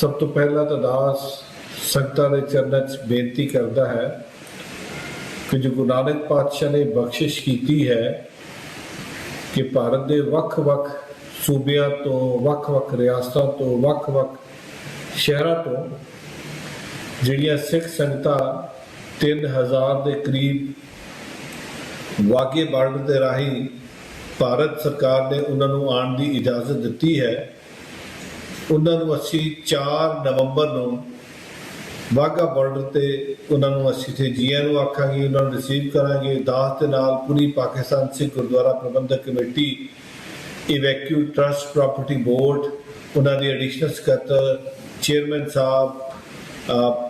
ਸਭ ਤੋਂ ਪਹਿਲਾਂ ਤਾਂ ਦਾਸ ਸੰਗਤਾਂ ਦੇ ਚਰਨਾਂ 'ਚ ਬੇਨਤੀ ਕਰਦਾ ਹੈ ਕਿ ਜੋ ਗੁਰੂ ਨਾਨਕ ਪਾਤਸ਼ਾਹ ਨੇ ਬਖਸ਼ਿਸ਼ ਕੀਤੀ ਹੈ ਕਿ ਭਾਰਤ ਦੇ ਵੱਖ-ਵੱਖ ਸੂਬਿਆਂ ਤੋਂ ਵੱਖ-ਵੱਖ ਰਿਆਸਤਾਂ ਤੋਂ ਵੱਖ-ਵੱਖ ਸ਼ਹਿਰਾਂ ਤੋਂ ਜਿਹੜੀਆਂ ਸਿੱਖ ਸੰਗਤਾਂ 3000 ਦੇ ਕਰੀਬ ਵਾਗੇ ਬਾਰਡਰ ਦੇ ਰਾਹੀਂ ਭਾਰਤ ਸਰਕਾਰ ਨੇ ਉਹਨਾਂ ਨੂੰ ਆਉਣ ਦੀ ਇਜਾਜ਼ਤ ਦਿੱਤੀ ਹੈ ਉਹਨਾਂ ਨੂੰ ਅਸੀਂ 4 ਨਵੰਬਰ ਨੂੰ ਵਾਗਾ ਬਾਰਡਰ ਤੇ ਉਹਨਾਂ ਨੂੰ ਅਸੀਂ ਤੇ ਜੀਆਂ ਨੂੰ ਆਖਾਂਗੇ, ਉਹਨਾਂ ਨੂੰ ਰਿਸੀਵ ਕਰਾਂਗੇ। ਦਾਸ ਦੇ ਨਾਲ ਪੂਰੀ Pakistan Sikh Gurdwara Prabandhak committee evacuee trust property board ਉਹਨਾਂ ਦੇ ਐਡੀਸ਼ਨਲ ਸਕੱਤਰ ਚੇਅਰਮੈਨ ਸਾਹਿਬ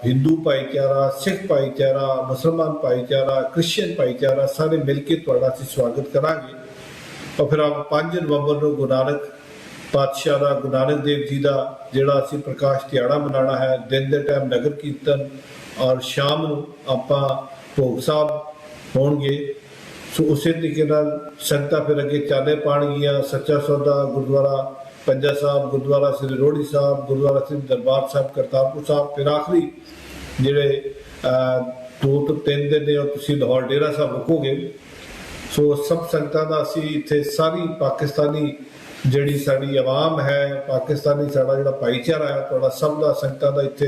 ਹਿੰਦੂ ਭਾਈਚਾਰਾ, ਸਿੱਖ ਭਾਈਚਾਰਾ, ਮੁਸਲਮਾਨ ਭਾਈਚਾਰਾ, ਕ੍ਰਿਸਚੀਅਨ ਭਾਈਚਾਰਾ, ਸਾਰੇ ਮਿਲ ਕੇ ਤੁਹਾਡਾ ਅਸੀਂ ਸਵਾਗਤ ਕਰਾਂਗੇ। ਔਰ ਫਿਰ ਆਪ 5 ਨਵੰਬਰ ਨੂੰ ਗੁਰੂ ਨਾਨਕ ਪਾਤਸ਼ਾਹ ਦਾ ਗੁਰੂ ਨਾਨਕ ਦੇਵ ਜੀ ਦਾ ਜਿਹੜਾ ਅਸੀਂ ਪ੍ਰਕਾਸ਼ ਦਿਹਾੜਾ ਮਨਾਉਣਾ ਹੈ, ਦਿਨ ਦੇ ਟਾਈਮ ਨਗਰ ਕੀਰਤਨ ਔਰ ਸ਼ਾਮ ਨੂੰ ਆਪਾਂ ਭੋਗ ਸਾਹਿਬ ਹੋਣਗੇ। ਸੋ ਉਸੇ ਤਰੀਕੇ ਨਾਲ ਸੰਗਤਾਂ ਫਿਰ ਅੱਗੇ ਚਾਲੇ ਪਾਣਗੀਆਂ ਸੱਚਾ ਸੌਦਾ ਗੁਰਦੁਆਰਾ ਪੰਜਾ ਸਾਹਿਬ, ਗੁਰਦੁਆਰਾ ਸ੍ਰੀ ਰੋੜੀ ਸਾਹਿਬ, ਗੁਰਦੁਆਰਾ ਸ੍ਰੀ ਦਰਬਾਰ ਸਾਹਿਬ, ਕਰਤਾਰਪੁਰ ਸਾਹਿਬ, ਫਿਰ ਆਖਰੀ ਜਿਹੜੇ ਦੋ ਤੋਂ ਤਿੰਨ ਦਿਨ ਨੇ ਤੁਸੀਂ ਲਾਹੌਰ ਡੇਰਾ ਸਾਹਿਬ ਰੁਕੋਗੇ। ਸੋ ਸਭ ਸੰਗਤਾਂ ਦਾ ਅਸੀਂ ਇੱਥੇ ਸਾਰੀ ਪਾਕਿਸਤਾਨੀ ਜਿਹੜੀ ਸਾਡੀ ਆਵਾਮ ਹੈ ਪਾਕਿਸਤਾਨੀ ਸਾਡਾ ਜਿਹੜਾ ਭਾਈਚਾਰਾ ਹੈ ਤੁਹਾਡਾ ਸਭ ਦਾ ਸੰਗਤਾਂ ਦਾ ਇੱਥੇ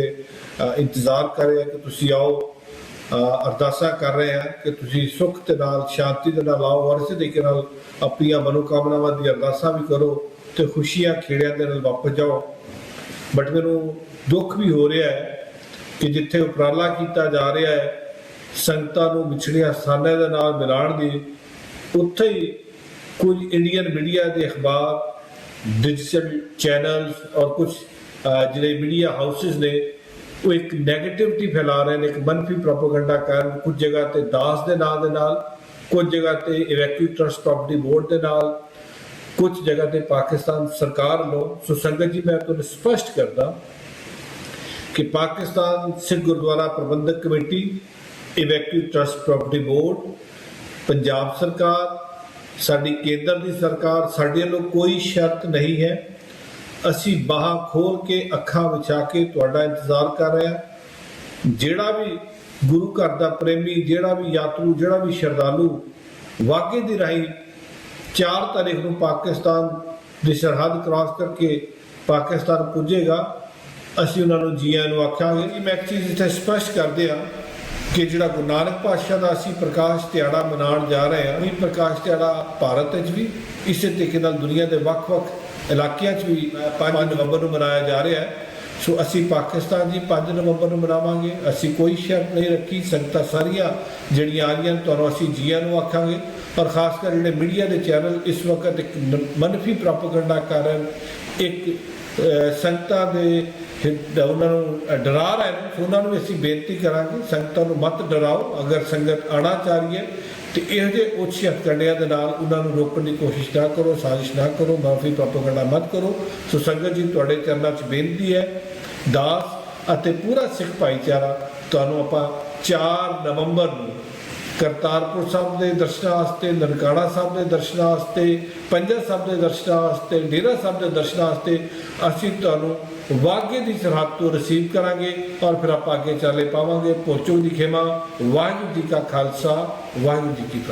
ਇੰਤਜ਼ਾਰ ਕਰ ਰਿਹਾ ਕਿ ਤੁਸੀਂ ਆਓ ਅ, ਅਰਦਾਸਾਂ ਕਰ ਰਹੇ ਹਾਂ ਕਿ ਤੁਸੀਂ ਸੁੱਖ ਤੇ ਨਾਲ ਸ਼ਾਂਤੀ ਦੇ ਨਾਲ ਆਓ ਔਰ ਇਸੇ ਤਰੀਕੇ ਨਾਲ ਆਪਣੀਆਂ ਮਨੋਕਾਮਨਾਵਾਂ ਦੀ ਅਰਦਾਸਾਂ ਵੀ ਕਰੋ ਤੇ ਖੁਸ਼ੀਆਂ ਖੇੜਿਆਂ ਦੇ ਨਾਲ ਵਾਪਸ ਜਾਓ। ਬਟ ਮੈਨੂੰ ਦੁੱਖ ਵੀ ਹੋ ਰਿਹਾ ਹੈ ਕਿ ਜਿੱਥੇ ਉਪਰਾਲਾ ਕੀਤਾ ਜਾ ਰਿਹਾ ਹੈ ਸੰਗਤਾਂ ਨੂੰ ਵਿਛੜੀਆਂ ਸਥਾਨਾਂ ਦੇ ਨਾਲ ਮਿਲਾਉਣ ਦੀ ਉੱਥੇ ਹੀ ਕੁਝ ਇੰਡੀਅਨ ਮੀਡੀਆ ਦੇ ਅਖਬਾਰ ਡਿਜੀਟਲ ਚੈਨਲਸ ਔਰ ਕੁਝ ਜਿਹੜੇ ਮੀਡੀਆ ਹਾਊਸਸ ਨੇ, ਉਹ ਇੱਕ 네ਗੇਟਿਵਿਟੀ ਫੈਲਾ ਰਹੇ ਨੇ, ਇੱਕ ਮਨਫੀ ਪ੍ਰੋਪਗੈਂਡਾ ਕਾਰਨ ਕੁਝ ਜਗ੍ਹਾ ਤੇ ਦਾਸ ਦੇ ਨਾਂ ਦੇ ਨਾਲ, ਕੁਝ ਜਗ੍ਹਾ ਤੇ ਇਵੈਕਿਊ ਟਰਸਟ ਪ੍ਰਾਪਰਟੀ ਬੋਰਡ ਦੇ ਨਾਲ, ਕੁਝ ਜਗ੍ਹਾ ਤੇ ਪਾਕਿਸਤਾਨ ਸਰਕਾਰ ਵੱਲੋਂ। ਸੋ ਸੰਗਤ ਜੀ, ਮੈਂ ਤੁਹਾਨੂੰ ਸਪਸ਼ਟ ਕਰਦਾ ਕਿ Pakistan Sikh Gurdwara Prabandhak committee evacuee trust property board Punjab ਸਰਕਾਰ ਸਾਡੀ ਕੇਂਦਰ ਦੀ ਸਰਕਾਰ ਸਾਡੇ ਵੱਲੋਂ ਕੋਈ ਸ਼ਰਤ ਨਹੀਂ ਹੈ। ਅਸੀਂ ਬਾਹਾਂ ਖੋਲ ਕੇ, ਅੱਖਾਂ ਵਿਛਾ ਕੇ ਤੁਹਾਡਾ ਇੰਤਜ਼ਾਰ ਕਰ ਰਹੇ ਹਾਂ। ਜਿਹੜਾ ਵੀ ਗੁਰੂ ਘਰ ਦਾ ਪ੍ਰੇਮੀ, ਜਿਹੜਾ ਵੀ ਯਾਤਰੂ, ਜਿਹੜਾ ਵੀ ਸ਼ਰਧਾਲੂ ਵਾਗੇ ਦੀ ਰਾਹੀਂ 4 ਤਾਰੀਖ ਨੂੰ ਪਾਕਿਸਤਾਨ ਦੀ ਸਰਹੱਦ ਕ੍ਰਾਸ ਕਰਕੇ ਪਾਕਿਸਤਾਨ ਪੁੱਜੇਗਾ, ਅਸੀਂ ਉਹਨਾਂ ਨੂੰ ਜੀਆਂ ਨੂੰ ਆਖਾਂਗੇ। ਕਿ ਮੈਂ ਇੱਕ ਚੀਜ਼ ਇੱਥੇ ਸਪਸ਼ਟ ਕਰਦੇ ਆ ਕਿ ਜਿਹੜਾ ਗੁਰੂ ਨਾਨਕ ਪਾਤਸ਼ਾਹ ਦਾ ਅਸੀਂ ਪ੍ਰਕਾਸ਼ ਦਿਹਾੜਾ ਮਨਾਉਣ ਜਾ ਰਹੇ ਹਾਂ, ਇਹ ਪ੍ਰਕਾਸ਼ ਦਿਹਾੜਾ ਭਾਰਤ ਵਿੱਚ ਵੀ ਇਸੇ ਤਰੀਕੇ ਨਾਲ ਦੁਨੀਆ ਦੇ ਵੱਖ-ਵੱਖ ਇਲਾਕਿਆਂ 'ਚ ਵੀ 5 ਨਵੰਬਰ ਨੂੰ ਮਨਾਇਆ ਜਾ ਰਿਹਾ ਹੈ। ਸੋ ਅਸੀਂ ਪਾਕਿਸਤਾਨ ਦੀ 5 ਨਵੰਬਰ ਨੂੰ ਮਨਾਵਾਂਗੇ। ਅਸੀਂ ਕੋਈ ਸ਼ਰਤ ਨਹੀਂ ਰੱਖੀ, ਸੰਗਤਾਂ ਸਾਰੀਆਂ ਜਿਹੜੀਆਂ ਆ ਰਹੀਆਂ ਤੁਹਾਨੂੰ ਅਸੀਂ ਜੀਆਂ ਨੂੰ ਆਖਾਂਗੇ। ਔਰ ਖਾਸ ਕਰ ਜਿਹੜੇ ਮੀਡੀਆ ਦੇ ਚੈਨਲ ਇਸ ਵਕਤ ਇੱਕ ਮਨਫੀ ਪ੍ਰੋਪਗੈਂਡਾ ਕਰ ਇੱਕ ਸੰਗਤਾਂ ਦੇ ਹਿ- ਉਹਨਾਂ ਨੂੰ ਡਰਾ ਰਹੇ ਨੇ। ਸੋ ਉਹਨਾਂ ਨੂੰ ਅਸੀਂ ਬੇਨਤੀ ਕਰਾਂਗੇ, ਸੰਗਤਾਂ ਨੂੰ ਮਤ ਡਰਾਓ। ਅਗਰ ਸੰਗਤ ਆਣਾ ਚਾਹ ਰਹੀ ਹੈ, ਤੇ ਇਹੋ ਜਿਹੇ ਉੱਚ ਹਥਕੰਡਿਆਂ ਦੇ ਨਾਲ ਉਹਨਾਂ ਨੂੰ ਰੋਕਣ ਦੀ ਕੋਸ਼ਿਸ਼ ਨਾ ਕਰੋ, ਸਾਜ਼ਿਸ਼ ਨਾ ਕਰੋ, ਮਾਫੀ, ਪ੍ਰੋਪਗੈਂਡਾ ਮਤ ਕਰੋ। ਸੋ ਸੰਗਤ ਜੀ, ਤੁਹਾਡੇ ਚਰਨਾਂ 'ਚ ਬੇਨਤੀ ਹੈ, ਦਾਸ ਅਤੇ ਪੂਰਾ ਸਿੱਖ ਭਾਈਚਾਰਾ, ਤੁਹਾਨੂੰ ਆਪਾਂ 4 ਨਵੰਬਰ ਨੂੰ ਕਰਤਾਰਪੁਰ ਸਾਹਿਬ ਦੇ ਦਰਸ਼ਨਾਂ ਵਾਸਤੇ, ਨਨਕਾਣਾ ਸਾਹਿਬ ਦੇ ਦਰਸ਼ਨਾਂ ਵਾਸਤੇ, ਪੰਜਾ ਸਾਹਿਬ ਦੇ ਦਰਸ਼ਨਾਂ ਵਾਸਤੇ, ਡੇਰਾ ਸਾਹਿਬ ਦੇ ਦਰਸ਼ਨਾਂ ਵਾਸਤੇ ਅਸੀਂ ਤੁਹਾਨੂੰ ਵਾਗੇ ਦੀ ਸਰਹੱਦ ਤੋਂ ਰਿਸੀਵ ਕਰਾਂਗੇ ਔਰ ਫਿਰ ਆਪਾਂ ਅੱਗੇ ਚਾਲੇ ਪਾਵਾਂਗੇ। ਪਹੁੰਚੋ ਦੀ ਖੇਮਾ। ਵਾਹਿਗੁਰੂ ਜੀ ਕਾ ਖਾਲਸਾ, ਵਾਹਿਗੁਰੂ ਜੀ ਕੀ ਫਤਿਹ।